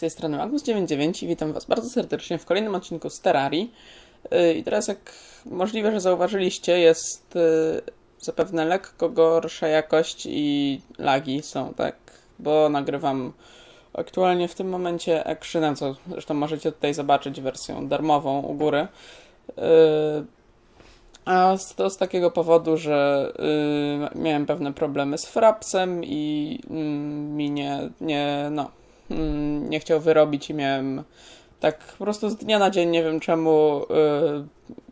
z tej strony Magnus99 i witam Was bardzo serdecznie w kolejnym odcinku z Terrarii. Yy, I teraz, jak możliwe, że zauważyliście, jest yy, zapewne lekko gorsza jakość i lagi są, tak? Bo nagrywam aktualnie w tym momencie Actiona, co zresztą możecie tutaj zobaczyć wersją darmową u góry. Yy, A to z takiego powodu, że miałem pewne problemy z frapsem i mm, mi nie, nie, no, nie chciał wyrobić i miałem tak po prostu z dnia na dzień, nie wiem czemu, yy,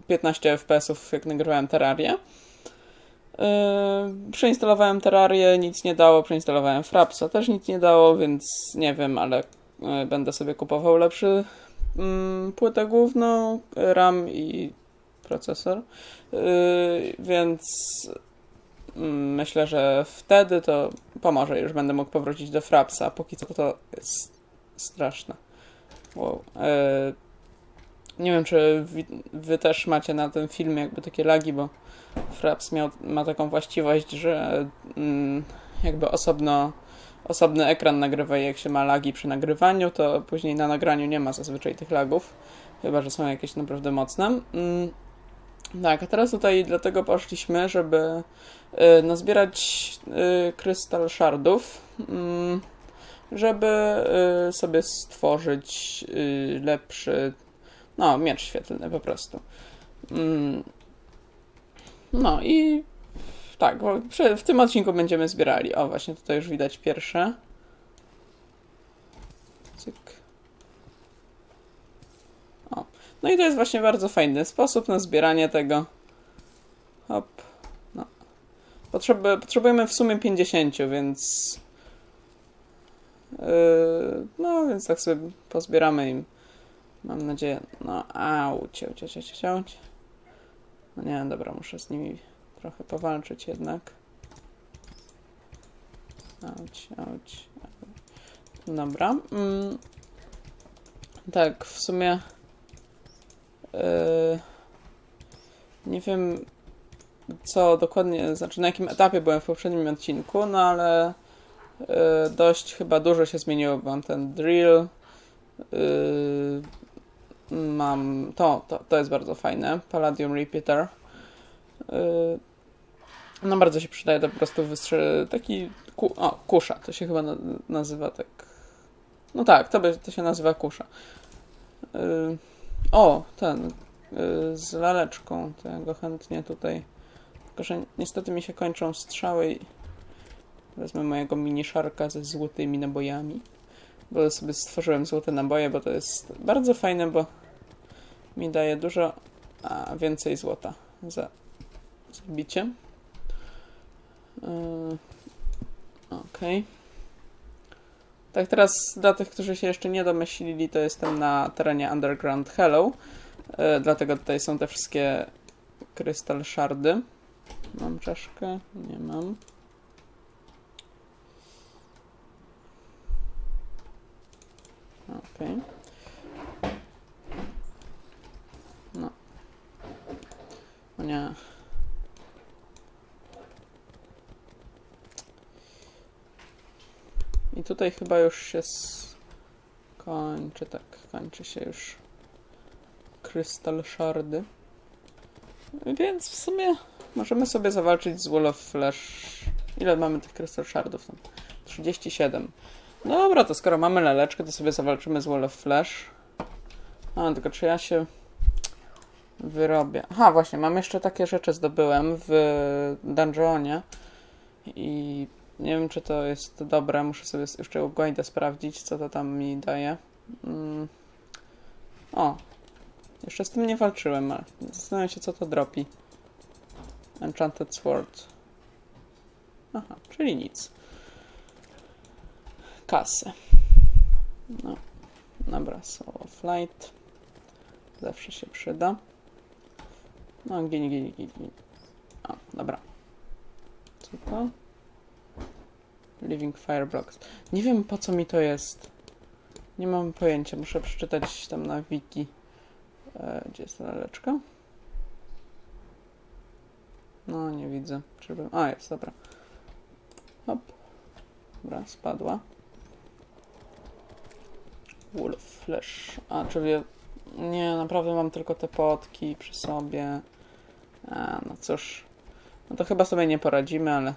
15 FPS-ów jak nagrywałem Terrarię. Yy, przeinstalowałem Terrarię, nic nie dało, przeinstalowałem Frapsa, też nic nie dało, więc nie wiem, ale yy, będę sobie kupował lepszy mm, płytę główną, RAM i procesor. Więc mm, myślę, że wtedy to pomoże. Już będę mógł powrócić do Frapsa. Póki co to jest straszne. Wow. Yy, nie wiem, czy wi- wy też macie na tym filmie jakby takie lagi, bo Fraps miał, ma taką właściwość, że mm, jakby osobno, osobny ekran nagrywa i jak się ma lagi przy nagrywaniu, to później na nagraniu nie ma zazwyczaj tych lagów. Chyba, że są jakieś naprawdę mocne. Tak, a teraz tutaj dlatego poszliśmy, żeby y, nazbierać y, krystal shardów, mm, żeby y, sobie stworzyć y, lepszy, no, miecz świetlny po prostu. Mm, no i tak, w tym odcinku będziemy zbierali. O, właśnie tutaj już widać pierwsze. Cyk. O. No i to jest właśnie bardzo fajny sposób na zbieranie tego. Hop. No. Potrzeby, potrzebujemy w sumie 50, więc. Yy, no, więc tak sobie pozbieramy im. Mam nadzieję. No, au, cię, cię, cię, cię, No nie, dobra, muszę z nimi trochę powalczyć jednak. Auć, auć. Dobra. Mm. Tak, w sumie. Yy, nie wiem, co dokładnie, znaczy na jakim etapie byłem w poprzednim odcinku, no ale yy, dość chyba dużo się zmieniło. Mam ten drill. Yy, mam to, to, to jest bardzo fajne. Palladium Repeater. No bardzo się przydaje to po prostu wystrzel... taki ku... o, kusza, to się chyba na, nazywa tak. No tak, to, by, to się nazywa kusza. O, ten yy, z laleczką, to ja go chętnie tutaj. Tylko, że niestety mi się kończą strzały i wezmę mojego mini szarka ze złotymi nabojami. Bo sobie stworzyłem złote naboje, bo to jest bardzo fajne, bo mi daje dużo, a więcej złota za zabicie. Yy, Okej. Tak, teraz dla tych, którzy się jeszcze nie domyślili, to jestem na terenie Underground Hello. Yy, dlatego tutaj są te wszystkie krystal shardy. Mam czaszkę? Nie mam. Okej. No. O nie. I tutaj chyba już się skończy, tak, kończy się już krystal shardy. Więc w sumie możemy sobie zawalczyć z Wall of Flash. Ile mamy tych krystal shardów? Tam 37. Dobra, to skoro mamy laleczkę, to sobie zawalczymy z Wall of Flash. A, tylko czy ja się wyrobię? Aha, właśnie, mam jeszcze takie rzeczy zdobyłem w dungeonie i nie wiem, czy to jest dobre. Muszę sobie jeszcze u Guida sprawdzić, co to tam mi daje. Mm. O, jeszcze z tym nie walczyłem, ale zastanawiam się, co to dropi. Enchanted Sword. Aha, czyli nic. Kasę. No, dobra, solo flight. Zawsze się przyda. No, gini, gini, gini. O, dobra. Co to? Living Fireblocks. Nie wiem po co mi to jest. Nie mam pojęcia, muszę przeczytać tam na wiki. E, gdzie jest ta laleczka? No, nie widzę. Żeby... A, jest, dobra. Hop. Dobra, spadła. Wolf Flash. A, czy wie... Nie, naprawdę mam tylko te potki przy sobie. A, no cóż. No to chyba sobie nie poradzimy, ale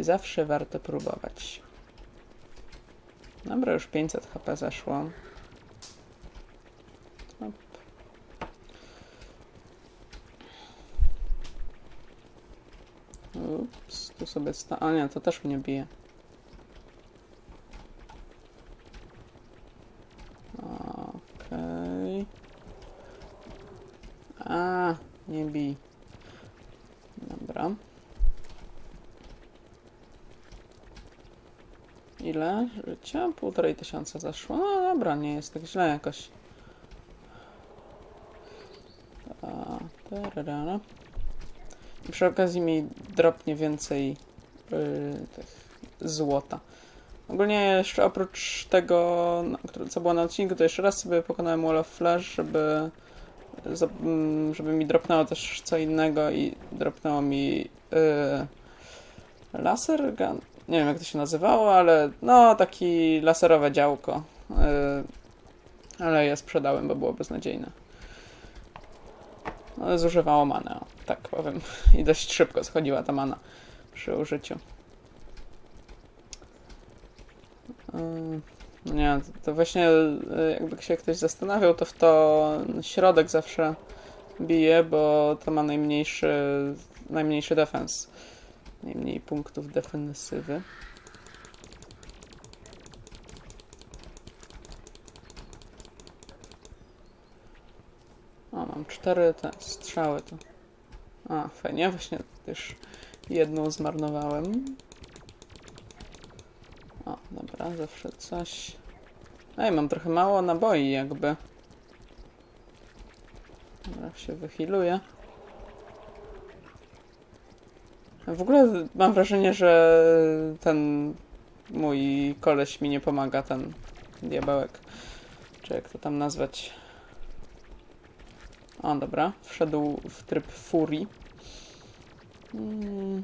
zawsze warto próbować. Dobra, już 500 HP zeszło. Hop. Ups, tu sobie sta... A nie, to też mnie bije. Okej. A, nie bij. Dobra. Ile życia? Półtorej tysiąca zeszło. No dobra, nie jest tak źle jakoś. I przy okazji mi dropnie więcej yy, złota. Ogólnie jeszcze oprócz tego, no, co było na odcinku, to jeszcze raz sobie pokonałem Wall of Flash, żeby, mm, żeby mi dropnęło też co innego i dropnęło mi yy, laser gun. Nie wiem jak to się nazywało, ale no taki laserowe działko. Yy, ale je sprzedałem, bo było beznadziejne. No, zużywało manę, tak powiem. I dość szybko schodziła ta mana przy użyciu. Ym, Nie, to- to właśnie y, jakby się ktoś zastanawiał, to w to środek zawsze bije, bo to ma najmniejszy, najmniejszy defens. Najmniej punktów defensywy. O, mam cztery te strzały tu. A, fajnie, właśnie też jedną zmarnowałem. O, dobra, zawsze coś. Ej, mam trochę mało naboi jakby. Dobra, się wychiluję. W ogóle mam wrażenie, że ten mój koleś mi nie pomaga, ten diabełek. Czy jak to tam nazwać? O, dobra, wszedł w tryb furii. Mm.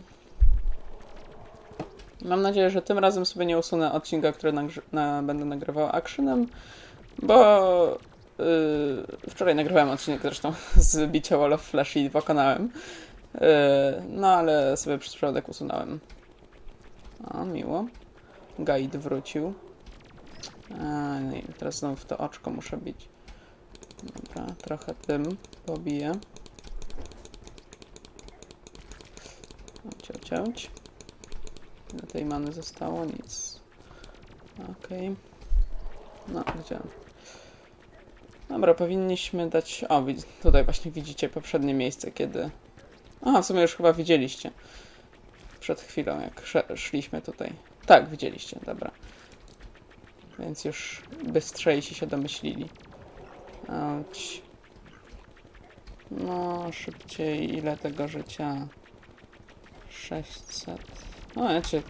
Mam nadzieję, że tym razem sobie nie usunę odcinka, który na, będę nagrywał actionem, bo yy, wczoraj nagrywałem odcinek zresztą z bicia Wall of Flash i pokonałem. Yy, no ale sobie przez przypadek usunąłem. O, miło. Guide wrócił. A, nie, teraz znowu w to oczko muszę bić. Dobra, trochę tym pobiję. Ciąć, ciąć. Ile tej many zostało? Nic. Okej. No, gdzie? Dobra, powinniśmy dać... O, tutaj właśnie widzicie poprzednie miejsce, kiedy... Aha, w sumie już chyba widzieliście. Przed chwilą, jak szliśmy tutaj. Tak, widzieliście, dobra. Więc już bystrzejsi się domyślili. Auć. No, szybciej. Ile tego życia? 600. No, ja cię...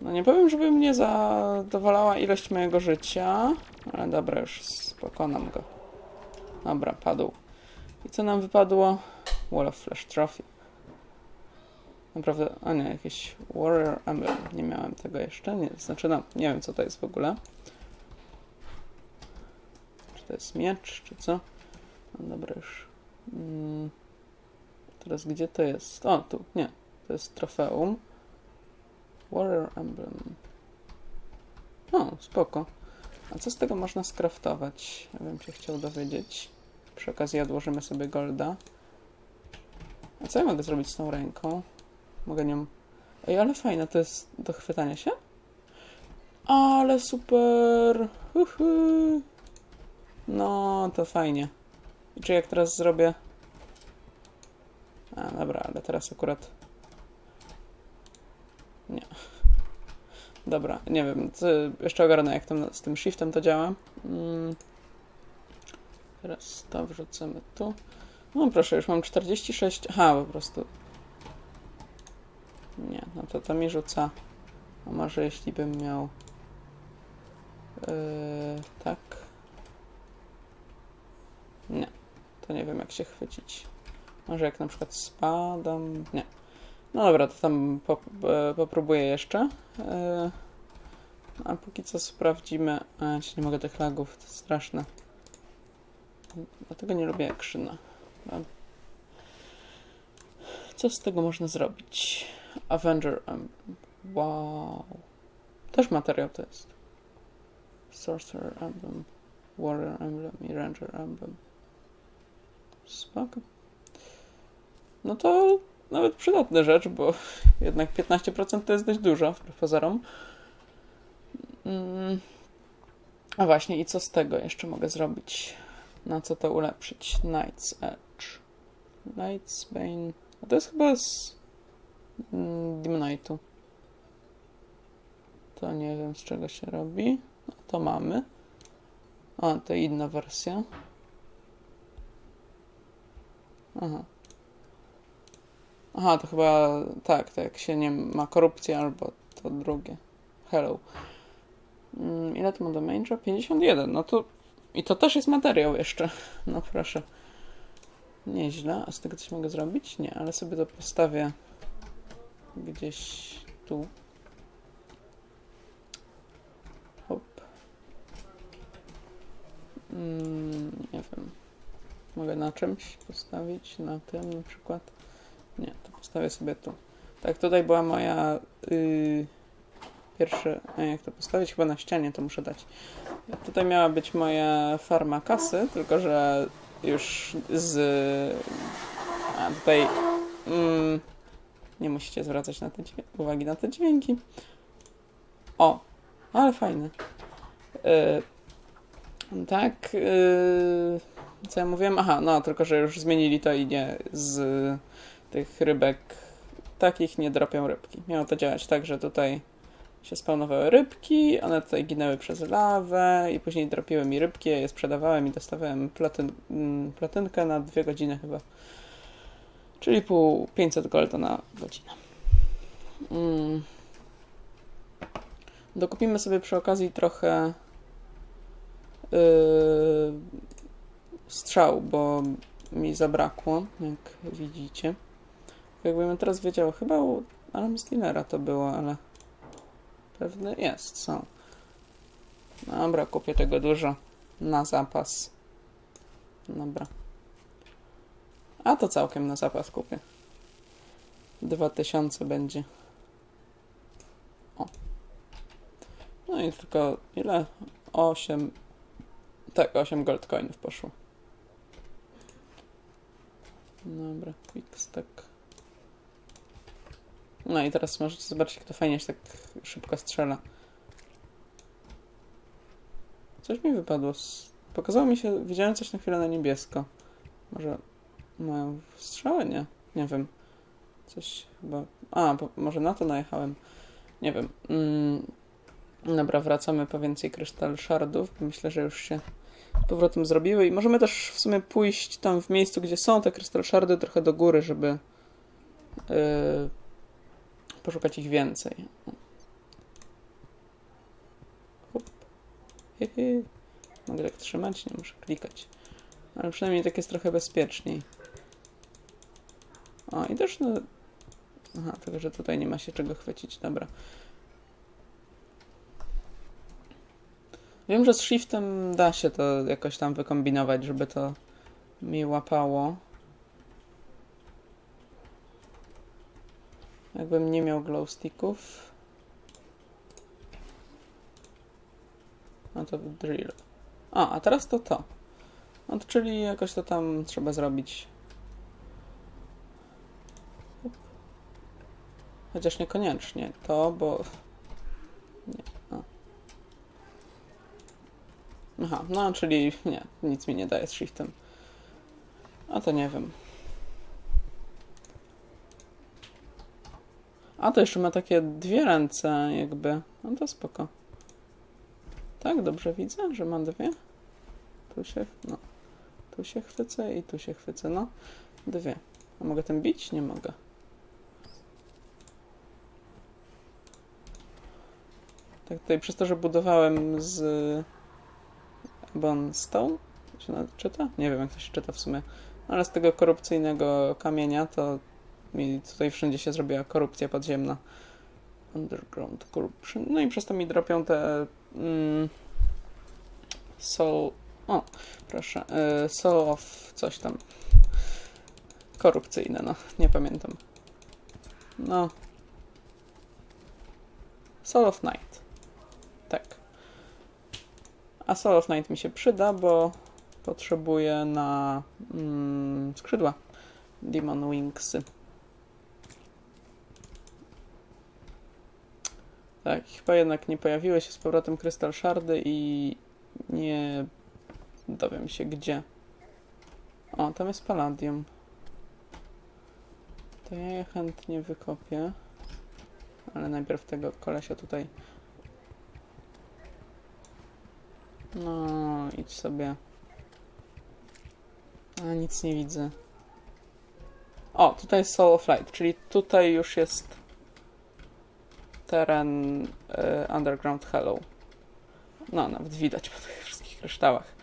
No nie powiem, żeby mnie zadowalała ilość mojego życia, ale dobra, już pokonam go. Dobra, padł. I co nam wypadło? Wall of Flash Trophy. Naprawdę, a nie, jakieś Warrior Emblem. Nie miałem tego jeszcze. Nie, znaczy, no, nie wiem co to jest w ogóle. Czy to jest miecz, czy co? No dobra, już. Mm. Teraz gdzie to jest? O, tu, nie. To jest trofeum. Warrior Emblem. O, spoko. A co z tego można skraftować? Ja bym się chciał dowiedzieć. Przy okazji odłożymy sobie golda. A co ja mogę zrobić z tą ręką? Mogę nią... Ej, ale fajne to jest do chwytania się. Ale super! Uhu. No, to fajnie. I czy jak teraz zrobię... A, dobra, ale teraz akurat... Nie. Dobra, nie wiem, jeszcze ogarnę jak tam z tym shiftem to działa. Mm. Teraz to wrzucamy tu. No proszę, już mam 46. Aha, po prostu. Nie, no to to mi rzuca. A może jeśli bym miał. Yy, tak. Nie, to nie wiem jak się chwycić. Może jak na przykład spadam. Nie. No dobra, to tam po, e, popróbuję jeszcze. E, A póki co sprawdzimy. A, ja nie mogę tych lagów, to straszne. Dlatego nie lubię akrzyna. Co z tego można zrobić? Avenger Emblem. Wow. Też materiał to jest. Sorcerer Emblem. Warrior Emblem i Ranger Emblem. Spoko. No to nawet przydatna rzecz, bo jednak 15% to jest dość dużo, wbrew pozorom. Mm. A właśnie, i co z tego jeszcze mogę zrobić? Na co to ulepszyć? Knight's Edge. Knight's Bane. A to jest chyba z mm. To nie wiem z czego się robi. No, to mamy. A, to inna wersja. Aha. Aha, to chyba tak, to jak się nie ma korupcji albo to drugie. Hello. Mm, ile to ma damage'a? 51. No to i to też jest materiał jeszcze. No proszę. Nieźle. A z tego coś mogę zrobić? Nie, ale sobie to postawię gdzieś tu. Hop. Mm, nie wiem. Mogę na czymś postawić? Na tym na przykład? Nie, to postawię sobie tu. Tak, tutaj była moja yy, pierwsze... A jak to postawić? Chyba na ścianie to muszę dać. Tutaj miała być moja farma kasy, tylko że już z... A tutaj... Mm, nie musicie zwracać na te uwagi na te dźwięki. O, ale fajne. Yy, tak, yy, co ja mówiłem? Aha, no, tylko że już zmienili to i nie z tych rybek takich nie dropią rybki. Miało to działać tak, że tutaj się spawnowały rybki, one tutaj ginęły przez lawę i później dropiły mi rybki, je sprzedawałem i dostawałem platyn, mm, platynkę na dwie godziny chyba. Czyli pół 500 golda na godzinę. Mm. Dokupimy sobie przy okazji trochę yy, strzał, bo mi zabrakło, jak widzicie. Jakbym teraz wiedział, chyba u Armstillera to było, ale pewny jest, są. Dobra, kupię tego dużo na zapas. Dobra. A to całkiem na zapas kupię. 2000 będzie. O. No i tylko ile? 8. Tak, 8 gold coinów poszło. Dobra, quick stack. No i teraz możecie zobaczyć, jak to fajnie się tak szybko strzela. Coś mi wypadło. Pokazało mi się, widziałem coś na chwilę na niebiesko. Może mają strzałę? Nie. Nie wiem. Coś chyba... A, może na to najechałem. Nie wiem. Mm. Dobra, wracamy po więcej krystal shardów. bo Myślę, że już się powrotem zrobiły i możemy też w sumie pójść tam w miejscu, gdzie są te krystal shardy trochę do góry, żeby yy, poszukać ich więcej. Hop. Mogę tak trzymać? Nie muszę klikać. Ale przynajmniej tak jest trochę bezpieczniej. O, i też no... Aha, tylko że tutaj nie ma się czego chwycić. Dobra. Wiem, że z shiftem da się to jakoś tam wykombinować, żeby to mi łapało. Jakbym nie miał glow sticków. No to drill. A, a teraz to to. No to czyli jakoś to tam trzeba zrobić. Chociaż niekoniecznie to, bo... Nie. Aha, no czyli nie, nic mi nie daje z shiftem. A to nie wiem. A to jeszcze ma takie dwie ręce, jakby. No to spoko. Tak, dobrze widzę, że ma dwie. Tu się, no. Tu się chwycę i tu się chwycę, no. Dwie. A mogę tym bić? Nie mogę. Tak, tutaj przez to, że budowałem z Bonstone, to się czyta? Nie wiem, jak to się czyta w sumie. No, Ale z tego korupcyjnego kamienia to mi tutaj wszędzie się zrobiła korupcja podziemna. Underground Corruption. No i przez to mi dropią te mm, Soul... O, proszę. y, Soul of coś tam. Korupcyjne, no. Nie pamiętam. No. Soul of Night. Tak. A Soul of Night mi się przyda, bo potrzebuję na mm, skrzydła. Demon Wingsy. Tak, chyba jednak nie pojawiły się z powrotem Crystal Shardy i nie dowiem się gdzie. O, tam jest Palladium. To ja je chętnie wykopię. Ale najpierw tego kolesia tutaj. No, idź sobie. A, nic nie widzę. O, tutaj jest Soul of Light, czyli tutaj już jest teren e, Underground Hello. No, nawet widać po tych wszystkich kryształach.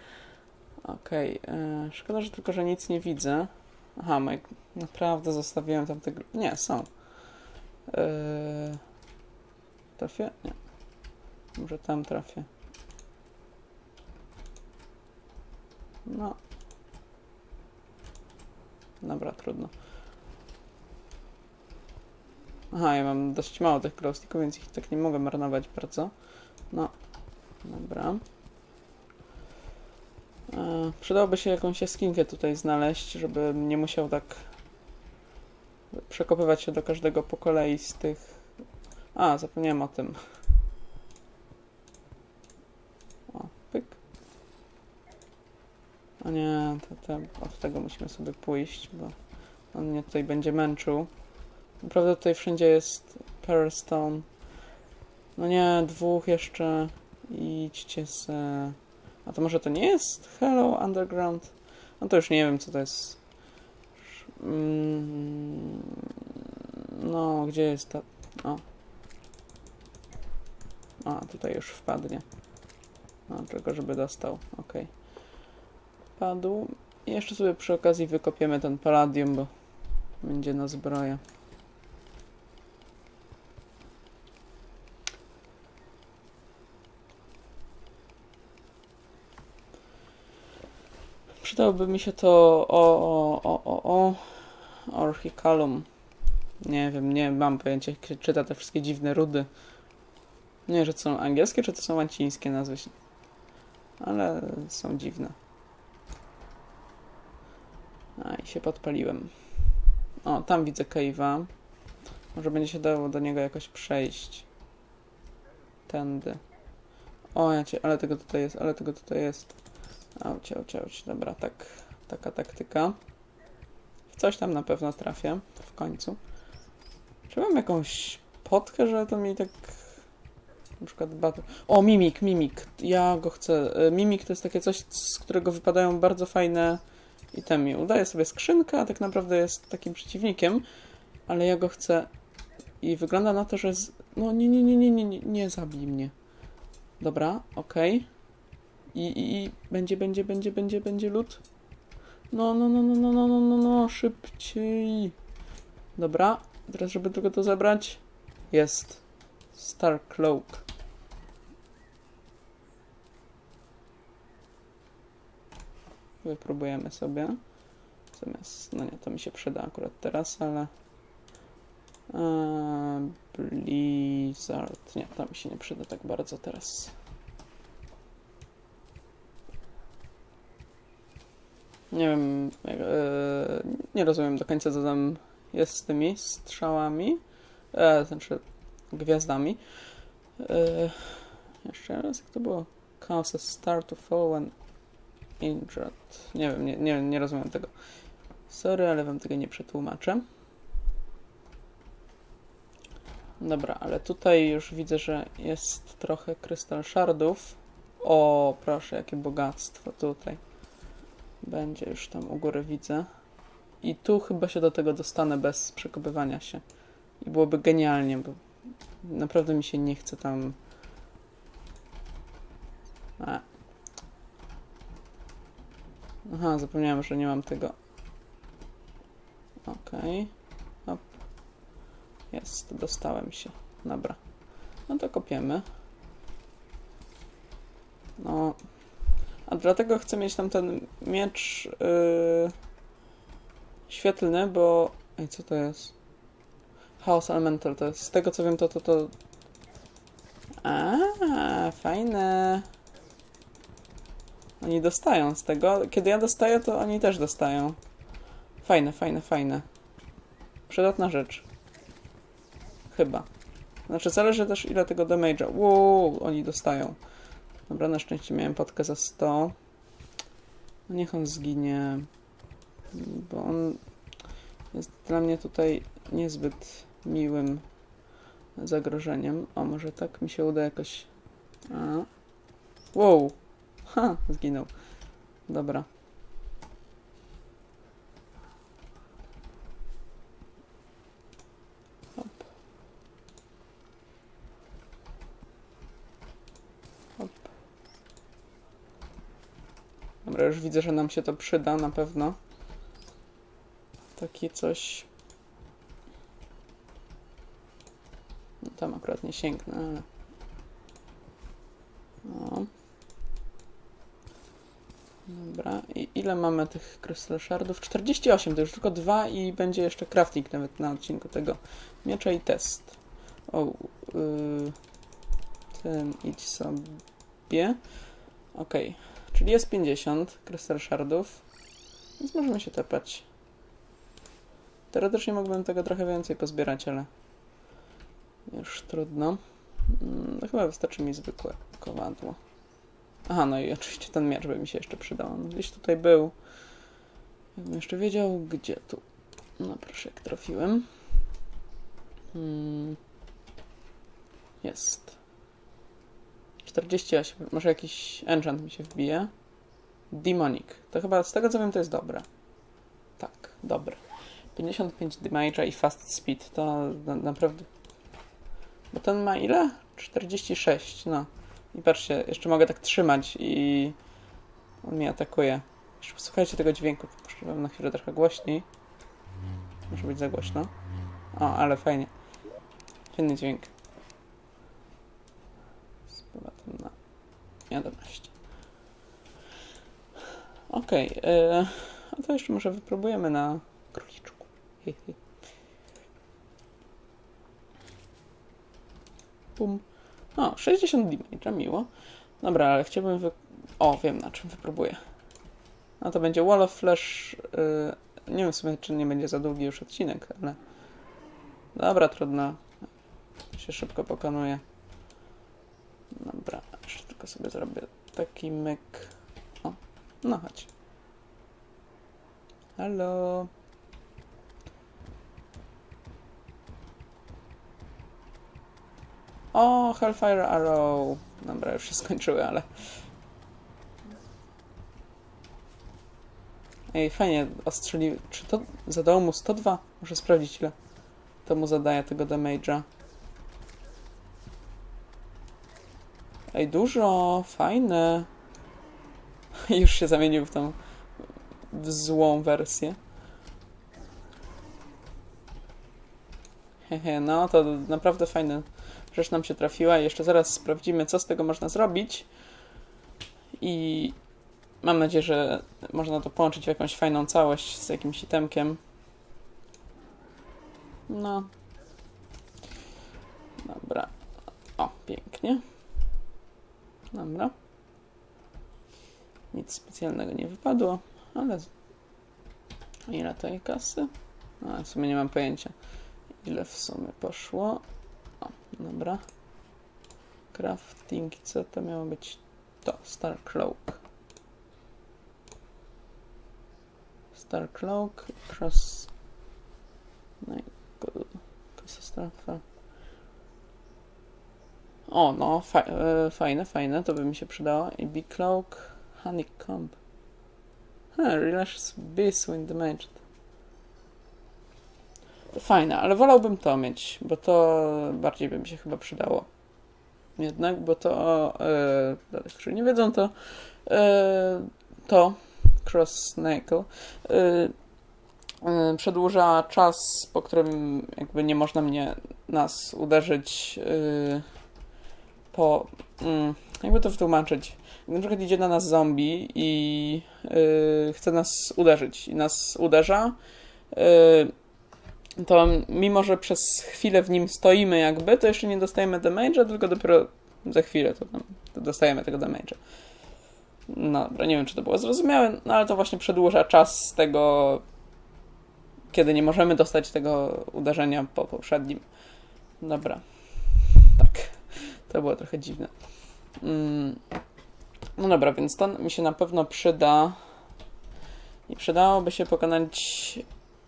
Okej, e, szkoda, że tylko, że nic nie widzę. Aha, Mike, naprawdę zostawiłem tam te... Nie, są. E, trafię? Nie. Może tam trafię. No. Dobra, trudno. Aha, ja mam dość mało tych glowsticków, więc ich tak nie mogę marnować bardzo. No, dobra. E, przydałoby się jakąś jaskinkę tutaj znaleźć, żebym nie musiał tak przekopywać się do każdego po kolei z tych... A, zapomniałem o tym. O, pyk. A nie, to, to od tego musimy sobie pójść, bo on mnie tutaj będzie męczył. Naprawdę tutaj wszędzie jest Pearlstone. No nie, dwóch jeszcze. Idźcie se. A to może to nie jest Hello Underground? No to już nie wiem, co to jest. Mm, No, gdzie jest ta... O. A, tutaj już wpadnie. No, czego, żeby dostał. Okej. Padł. I jeszcze sobie przy okazji wykopiemy ten Palladium, bo będzie na zbroję. Przydałoby mi się to o, o, o, o, o Orchicalum. Nie wiem, nie mam pojęcia, czyta te wszystkie dziwne rudy. Nie że to są angielskie, czy to są łacińskie nazwy. Ale są dziwne. A, i się podpaliłem. O, tam widzę cave'a. Może będzie się dało do niego jakoś przejść. Tędy. O, ja cię, ale tego tutaj jest, ale tego tutaj jest. Auć, auć, auć. Dobra, tak, taka taktyka. W coś tam na pewno trafię w końcu. Czy mam jakąś potkę, że to mi tak... Na przykład battle... O, mimik, mimik. Ja go chcę. E, Mimik to jest takie coś, z którego wypadają bardzo fajne itemy. Udaje sobie skrzynkę, a tak naprawdę jest takim przeciwnikiem, ale ja go chcę... I wygląda na to, że... Z... No nie, nie, nie, nie, nie, nie, nie zabij mnie. Dobra, okej. I, i, I będzie, będzie, będzie, będzie, będzie lód. No, no, no, no, no, no, no, no, no, szybciej. Dobra, teraz żeby tylko to zebrać. Jest. Star Cloak. Wypróbujemy sobie. Zamiast, no nie, to mi się przyda akurat teraz, ale... Eee, Blizzard. Nie, to mi się nie przyda tak bardzo teraz. Nie wiem, e, nie rozumiem do końca, co tam jest z tymi strzałami, e, znaczy gwiazdami. E, jeszcze raz, jak to było? Causes start to fall when injured. Nie wiem, nie, nie, nie rozumiem tego. Sorry, ale wam tego nie przetłumaczę. Dobra, ale tutaj już widzę, że jest trochę krystal shardów. O, proszę, jakie bogactwo tutaj. Będzie już tam u góry widzę. I tu chyba się do tego dostanę bez przekopywania się. I byłoby genialnie, bo naprawdę mi się nie chce tam. A. Aha, zapomniałem, że nie mam tego. Okej. Okay. Jest, dostałem się. Dobra. No to kopiemy. No. A dlatego chcę mieć tam ten miecz yy, świetlny, bo... Ej, co to jest? Chaos Elemental to jest. Z tego co wiem, to to to... A, fajne. Oni dostają z tego. Kiedy ja dostaję, to oni też dostają. Fajne, fajne, fajne. Przydatna rzecz. Chyba. Znaczy, zależy też ile tego damage'a. Wow, oni dostają. Dobra, na szczęście miałem potkę za 100. No niech on zginie. Bo on jest dla mnie tutaj niezbyt miłym zagrożeniem. O, może tak mi się uda jakoś... A. Wow! Ha! Zginął. Dobra. Już widzę, że nam się to przyda na pewno. Takie coś. No, tam akurat nie sięgnę, ale. No. Dobra, i ile mamy tych Crystal Shardów? 48, to już tylko dwa i będzie jeszcze crafting nawet na odcinku tego miecza i test. O, yy, ten idź sobie. Okej, czyli jest 50 Crystal Shardów, więc możemy się tepać. Teoretycznie mógłbym tego trochę więcej pozbierać, ale już trudno. Mm, no chyba wystarczy mi zwykłe kowadło. Aha, no i oczywiście ten miecz by mi się jeszcze przydał. On gdzieś tutaj był. Jakbym jeszcze wiedział, gdzie tu. No proszę, jak trafiłem. Hmm. Jest. 48. Może jakiś enchant mi się wbije. Demonic. To chyba z tego co wiem to jest dobre. Tak, dobre. 55 damage'a i fast speed. To na, naprawdę... Bo ten ma ile? 46, no. I patrzcie, jeszcze mogę tak trzymać i on mnie atakuje. Jeszcze posłuchajcie tego dźwięku. Puszczę na chwilę trochę głośniej. Może być za głośno. O, ale fajnie. Fajny dźwięk. Z powrotem na 11. Okej, okay, a to jeszcze może wypróbujemy na króliczku. Hi. Bum. O, 60 damage'a, miło. Dobra, ale chciałbym wy... O, wiem na czym wypróbuję. No to będzie Wall of Flash. Yy, nie wiem czy nie będzie za długi już odcinek, ale... Dobra, trudno. Się szybko pokonuje. Dobra, jeszcze tylko sobie zrobię taki myk. O, no chodź. Halo. O, Hellfire Arrow. Dobra, już się skończyły, ale... Ej, fajnie, ostrzeli... Czy to zadało mu 102? Muszę sprawdzić, ile to mu zadaje tego damage'a. Ej, dużo, fajne. Już się zamienił w tą w złą wersję. Hehe, no to naprawdę fajne rzecz nam się trafiła. Jeszcze zaraz sprawdzimy, co z tego można zrobić. I mam nadzieję, że można to połączyć w jakąś fajną całość z jakimś itemkiem. No. Dobra. O, pięknie. Dobra. Nic specjalnego nie wypadło, ale ile tej kasy? No, w sumie nie mam pojęcia, ile w sumie poszło. O, dobra. Crafting, co to miało być? To, Star Cloak. Star Cloak, Cross... No i... Kasa Starfa. O, no, fa e, fajne, fajne, to by mi się przydało. I Big Cloak, Honeycomb. Ha, Relax Beast Wind Damage. Fajne, ale wolałbym to mieć, bo to bardziej by mi się chyba przydało. Jednak, bo to, e, dla tych, którzy nie wiedzą, to e, to Cross Knuckle e, y, przedłuża czas, po którym jakby nie można mnie nas uderzyć y, po mm, jakby to wytłumaczyć. Na przykład idzie na nas zombie i y, chce nas uderzyć i nas uderza, y, to mimo, że przez chwilę w nim stoimy jakby, to jeszcze nie dostajemy damage'a, tylko dopiero za chwilę to, to dostajemy tego damage'a. No dobra, nie wiem, czy to było zrozumiałe, no ale to właśnie przedłuża czas tego, kiedy nie możemy dostać tego uderzenia po poprzednim. Dobra. Tak. To było trochę dziwne. Mm. No dobra, więc to mi się na pewno przyda. I przydałoby się pokonać.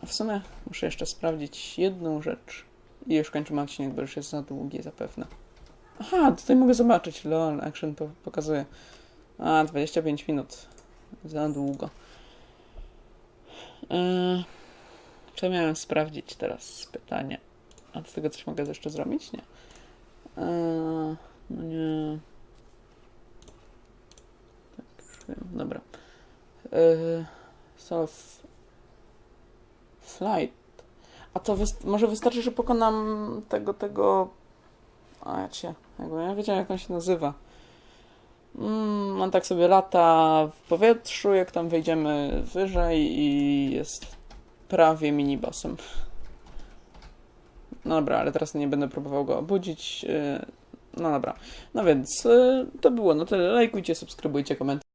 W sumie muszę jeszcze sprawdzić jedną rzecz. I już kończymy odcinek, bo już jest za długi zapewne. Aha, tutaj mogę zobaczyć. LOL, action to pokazuje. A, 25 minut. Za długo. Yy, co miałem sprawdzić teraz? Pytanie. A z tego coś mogę jeszcze zrobić? Nie. Yy, no nie. Tak, już wiem. Dobra. Yy, self flight. A to wyst- może wystarczy, że pokonam tego, tego... A ja cię, jakby ja wiedziałem jak on się nazywa. Mm, on tak sobie lata w powietrzu, jak tam wejdziemy wyżej i jest prawie minibossem. No dobra, ale teraz nie będę próbował go obudzić. yy, No dobra. No więc yy, to było na tyle. Lajkujcie, subskrybujcie, komentujcie.